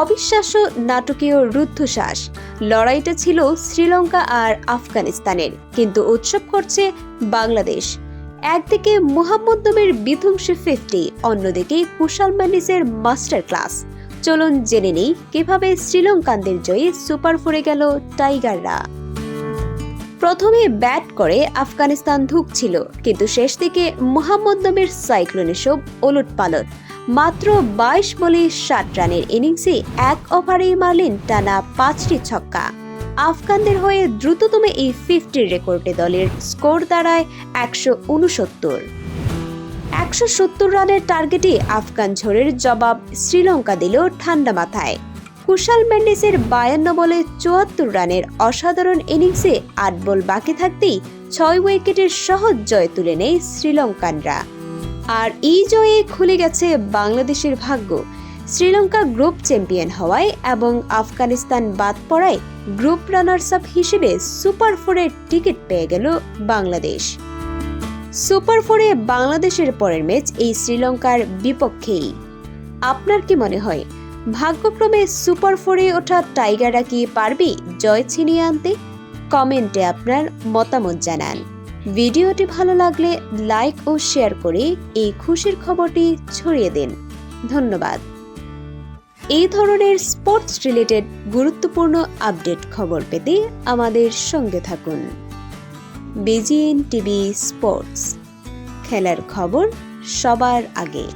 অবিশ্বাস্য নাটকীয় রুদ্ধশ্বাস। লড়াইটা ছিল শ্রীলঙ্কা আর আফগানিস্তানের, কিন্তু উৎসব করছে বাংলাদেশ। একদিকে মোহাম্মদ নবীর বিধ্বংসী ফিফটি, অন্যদিকে কুশাল ম্যান্ডিসের মাস্টার ক্লাস চলুন জেনে নেই কীভাবে শ্রীলঙ্কানদের জয়ে সুপার ফোরে গেল টাইগাররা। প্রথমে ব্যাট করে আফগানিস্তান ধুকছিল, কিন্তু শেষ দিকে মোহাম্মদ নবীর সাইক্লোন এসব ওলট পালট। মাত্র বাইশ বলে ষাট রানের ইনিংসে এক ওভারেই মারলেন টানা পাঁচটি ছক্কা। আফগানদের হয়ে দ্রুততম এই ফিফটির রেকর্ডে দলের স্কোর দাঁড়ায় একশো উনসত্তর। একশো সত্তর রানের টার্গেটে আফগান ঝড়ের জবাব শ্রীলঙ্কা দিল ঠান্ডা মাথায়। কুশাল মেন্ডিসের বায়ান্ন বলে চুয়াত্তর রানের অসাধারণ ইনিংসে আট বল বাকি থাকতেই ছয় উইকেটের সহজ জয় তুলে নেয় শ্রীলঙ্কানরা। আর এই জয়ে খুলে গেছে বাংলাদেশের ভাগ্য। শ্রীলঙ্কা গ্রুপ চ্যাম্পিয়ন হওয়ায় এবং আফগানিস্তান বাদ পড়ায় গ্রুপ রানার্স আপ হিসেবে সুপার ফোরের টিকিট পেয়ে গেল বাংলাদেশ। সুপার ফোরে বাংলাদেশের পরের ম্যাচ এই শ্রীলঙ্কার বিপক্ষেই। আপনার কি মনে হয়, ভাগ্যক্রমে সুপার ফোরে ওঠা টাইগাররা কি পারবে জয় ছিনিয়ে আনতে? কমেন্টে আপনার মতামত জানান। ভিডিওটি ভালো লাগলে লাইক ও শেয়ার করে এই খুশির খবরটি ছড়িয়ে দিন। ধন্যবাদ। এই ধরনের স্পোর্টস রিলেটেড গুরুত্বপূর্ণ আপডেট খবর পেতে আমাদের সঙ্গে থাকুন। বিজিএন টিভি স্পোর্টস খেলার খবর সবার আগে।